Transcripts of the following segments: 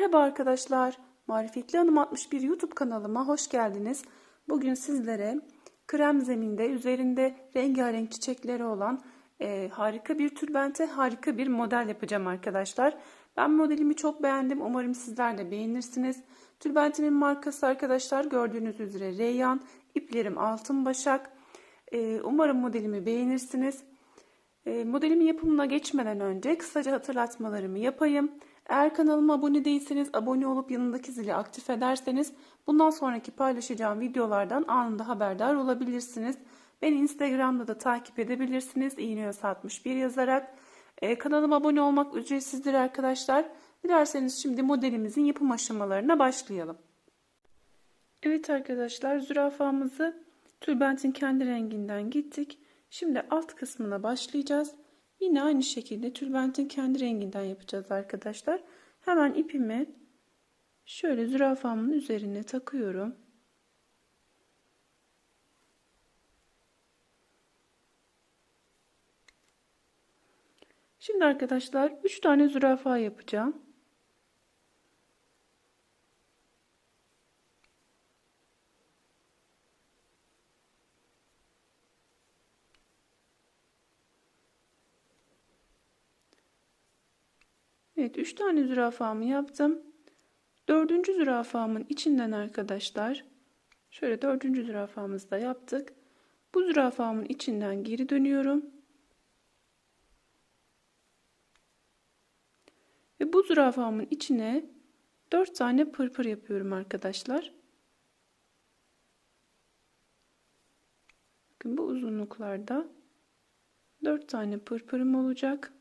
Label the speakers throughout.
Speaker 1: Merhaba arkadaşlar. Marifetli Hanım 61 YouTube kanalıma hoş geldiniz. Bugün sizlere krem zeminde üzerinde rengarenk çiçekleri olan e, harika bir tülbente harika bir model yapacağım arkadaşlar. Ben modelimi çok beğendim. Umarım sizler de beğenirsiniz. Tülbentimin markası arkadaşlar gördüğünüz üzere Reyyan. İplerim altın başak. E, umarım modelimi beğenirsiniz. E, modelimin yapımına geçmeden önce kısaca hatırlatmalarımı yapayım. Eğer kanalıma abone değilseniz abone olup yanındaki zili aktif ederseniz bundan sonraki paylaşacağım videolardan anında haberdar olabilirsiniz. Beni Instagram'da da takip edebilirsiniz. İğneöz 61 yazarak. Ee, kanalıma abone olmak ücretsizdir arkadaşlar. Dilerseniz şimdi modelimizin yapım aşamalarına başlayalım. Evet arkadaşlar zürafamızı tülbentin kendi renginden gittik. Şimdi alt kısmına başlayacağız. Yine aynı şekilde tülbentin kendi renginden yapacağız arkadaşlar. Hemen ipimi şöyle zürafamın üzerine takıyorum. Şimdi arkadaşlar 3 tane zürafa yapacağım. Evet 3 tane zürafamı yaptım. Dördüncü zürafamın içinden arkadaşlar şöyle dördüncü zürafamızı da yaptık. Bu zürafamın içinden geri dönüyorum. Ve bu zürafamın içine 4 tane pırpır yapıyorum arkadaşlar. Bakın bu uzunluklarda 4 tane pırpırım olacak.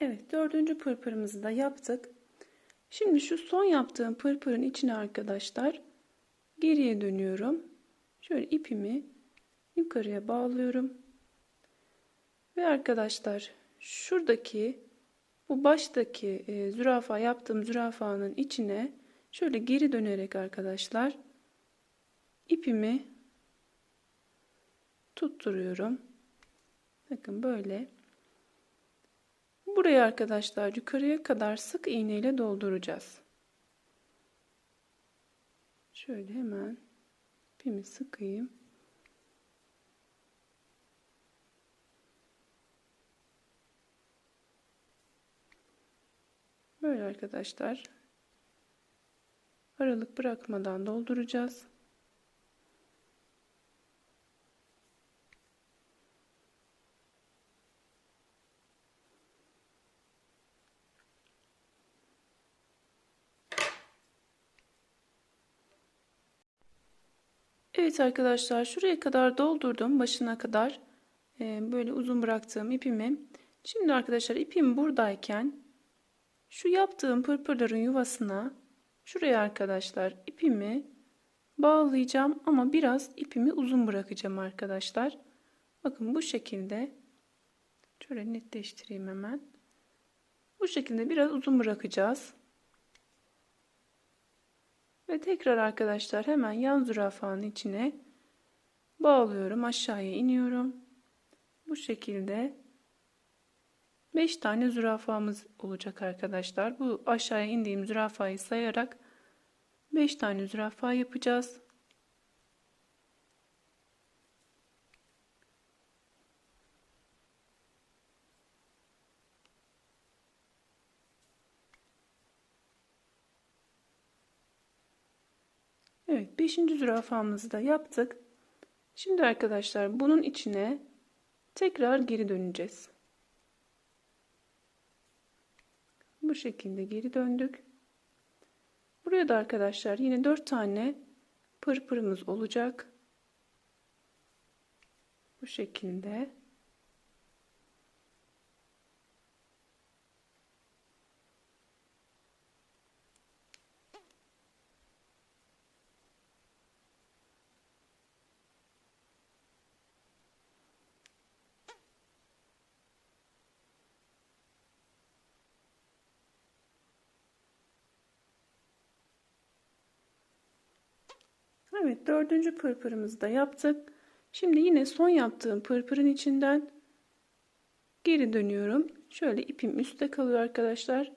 Speaker 1: Evet dördüncü pırpırımızı da yaptık. Şimdi şu son yaptığım pırpırın içine arkadaşlar geriye dönüyorum. Şöyle ipimi yukarıya bağlıyorum. Ve arkadaşlar şuradaki bu baştaki e, zürafa yaptığım zürafanın içine şöyle geri dönerek arkadaşlar ipimi tutturuyorum. Bakın böyle. Burayı arkadaşlar yukarıya kadar sık iğne ile dolduracağız. Şöyle hemen ipimi sıkayım. Böyle arkadaşlar aralık bırakmadan dolduracağız. Evet arkadaşlar şuraya kadar doldurdum başına kadar ee, böyle uzun bıraktığım ipimi. Şimdi arkadaşlar ipim buradayken şu yaptığım pırpırların yuvasına şuraya arkadaşlar ipimi bağlayacağım ama biraz ipimi uzun bırakacağım arkadaşlar. Bakın bu şekilde şöyle netleştireyim hemen. Bu şekilde biraz uzun bırakacağız. Ve tekrar arkadaşlar hemen yan zürafanın içine bağlıyorum. Aşağıya iniyorum. Bu şekilde 5 tane zürafamız olacak arkadaşlar. Bu aşağıya indiğim zürafayı sayarak 5 tane zürafa yapacağız. Evet 5. zürafamızı da yaptık. Şimdi arkadaşlar bunun içine tekrar geri döneceğiz. Bu şekilde geri döndük. Buraya da arkadaşlar yine 4 tane pırpırımız olacak. Bu şekilde. Evet dördüncü pırpırımızı da yaptık. Şimdi yine son yaptığım pırpırın içinden geri dönüyorum. Şöyle ipim üstte kalıyor arkadaşlar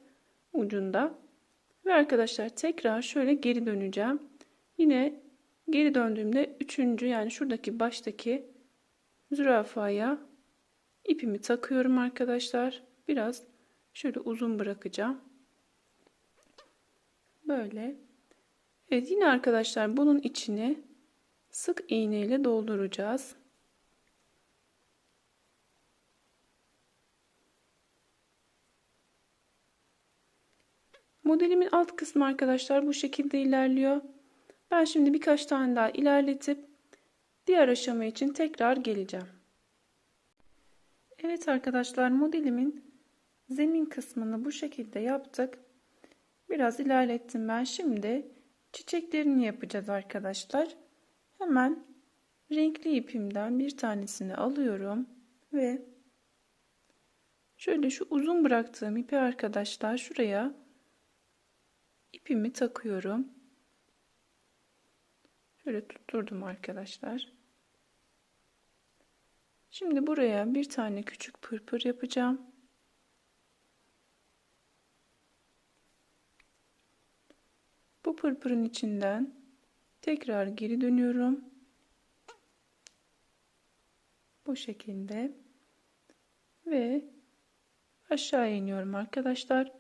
Speaker 1: ucunda. Ve arkadaşlar tekrar şöyle geri döneceğim. Yine geri döndüğümde üçüncü yani şuradaki baştaki zürafaya ipimi takıyorum arkadaşlar. Biraz şöyle uzun bırakacağım. Böyle. Evet yine arkadaşlar bunun içini sık iğne ile dolduracağız. Modelimin alt kısmı arkadaşlar bu şekilde ilerliyor. Ben şimdi birkaç tane daha ilerletip diğer aşama için tekrar geleceğim. Evet arkadaşlar modelimin zemin kısmını bu şekilde yaptık. Biraz ilerlettim ben. Şimdi çiçeklerini yapacağız arkadaşlar. Hemen renkli ipimden bir tanesini alıyorum ve şöyle şu uzun bıraktığım ipi arkadaşlar şuraya ipimi takıyorum. Şöyle tutturdum arkadaşlar. Şimdi buraya bir tane küçük pırpır yapacağım. Bu pırpırın içinden tekrar geri dönüyorum. Bu şekilde ve aşağı iniyorum arkadaşlar.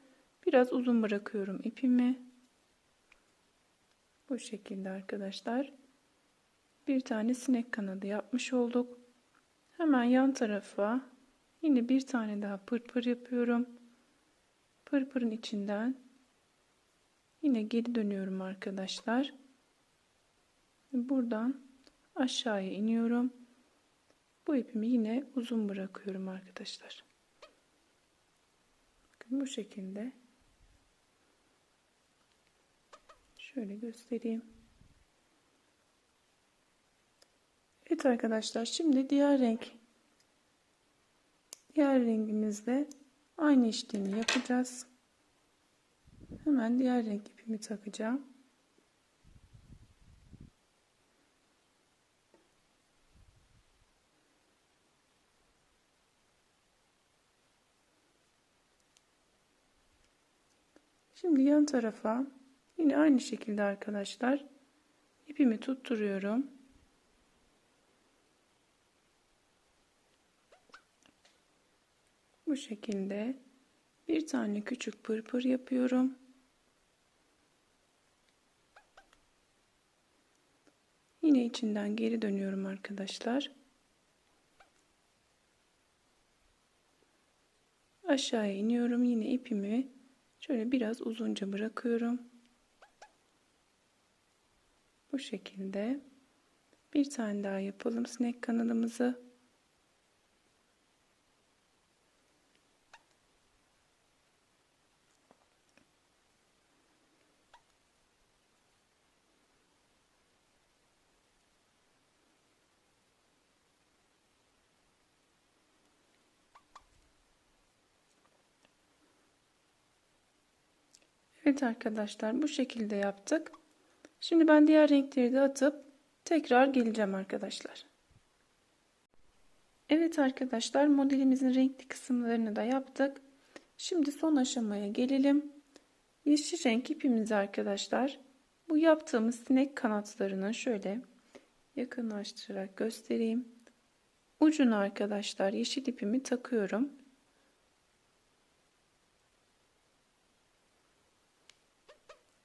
Speaker 1: Biraz uzun bırakıyorum ipimi. Bu şekilde arkadaşlar. Bir tane sinek kanadı yapmış olduk. Hemen yan tarafa yine bir tane daha pırpır yapıyorum. Pırpırın içinden yine geri dönüyorum arkadaşlar. Buradan aşağıya iniyorum. Bu ipimi yine uzun bırakıyorum arkadaşlar. Bakın bu şekilde Şöyle göstereyim. Evet arkadaşlar şimdi diğer renk diğer rengimizde aynı işlemi yapacağız. Hemen diğer renk ipimi takacağım. Şimdi yan tarafa Yine aynı şekilde arkadaşlar ipimi tutturuyorum. Bu şekilde bir tane küçük pırpır yapıyorum. Yine içinden geri dönüyorum arkadaşlar. Aşağıya iniyorum. Yine ipimi şöyle biraz uzunca bırakıyorum. Bu şekilde bir tane daha yapalım sinek kanalımızı. Evet arkadaşlar bu şekilde yaptık. Şimdi ben diğer renkleri de atıp tekrar geleceğim arkadaşlar. Evet arkadaşlar modelimizin renkli kısımlarını da yaptık. Şimdi son aşamaya gelelim. Yeşil renk ipimizi arkadaşlar bu yaptığımız sinek kanatlarını şöyle yakınlaştırarak göstereyim. Ucuna arkadaşlar yeşil ipimi takıyorum.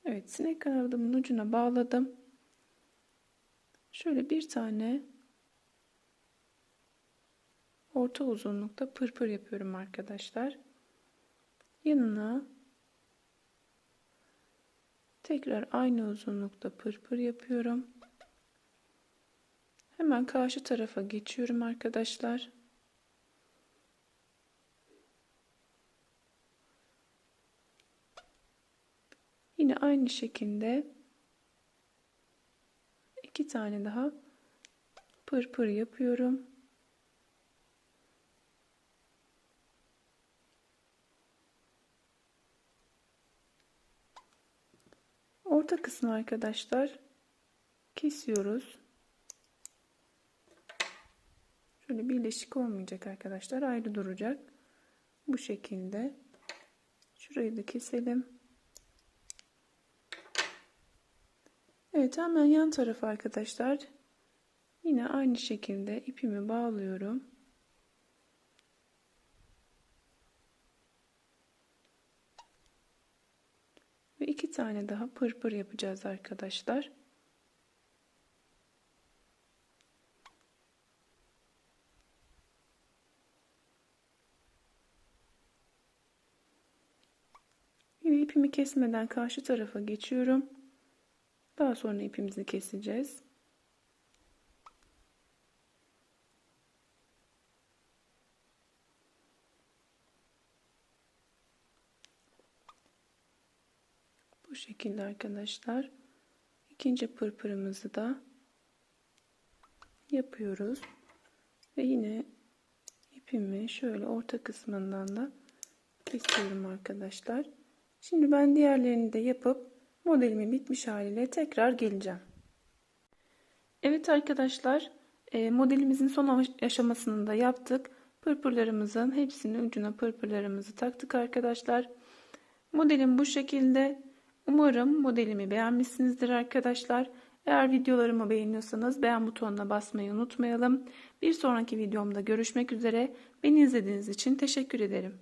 Speaker 1: Evet sinek kanadımın ucuna bağladım. Şöyle bir tane orta uzunlukta pırpır yapıyorum arkadaşlar. Yanına tekrar aynı uzunlukta pırpır yapıyorum. Hemen karşı tarafa geçiyorum arkadaşlar. Yine aynı şekilde iki tane daha pırpır yapıyorum. Orta kısmı arkadaşlar kesiyoruz. Şöyle birleşik olmayacak arkadaşlar. Ayrı duracak. Bu şekilde. Şurayı da keselim. Evet hemen yan taraf arkadaşlar. Yine aynı şekilde ipimi bağlıyorum. Ve iki tane daha pırpır yapacağız arkadaşlar. Yine ipimi kesmeden karşı tarafa geçiyorum. Daha sonra ipimizi keseceğiz. Bu şekilde arkadaşlar. İkinci pırpırımızı da yapıyoruz. Ve yine ipimi şöyle orta kısmından da kesiyorum arkadaşlar. Şimdi ben diğerlerini de yapıp modelimin bitmiş haliyle tekrar geleceğim. Evet arkadaşlar e, modelimizin son aşamasını da yaptık. Pırpırlarımızın hepsini ucuna pırpırlarımızı taktık arkadaşlar. Modelim bu şekilde. Umarım modelimi beğenmişsinizdir arkadaşlar. Eğer videolarımı beğeniyorsanız beğen butonuna basmayı unutmayalım. Bir sonraki videomda görüşmek üzere. Beni izlediğiniz için teşekkür ederim.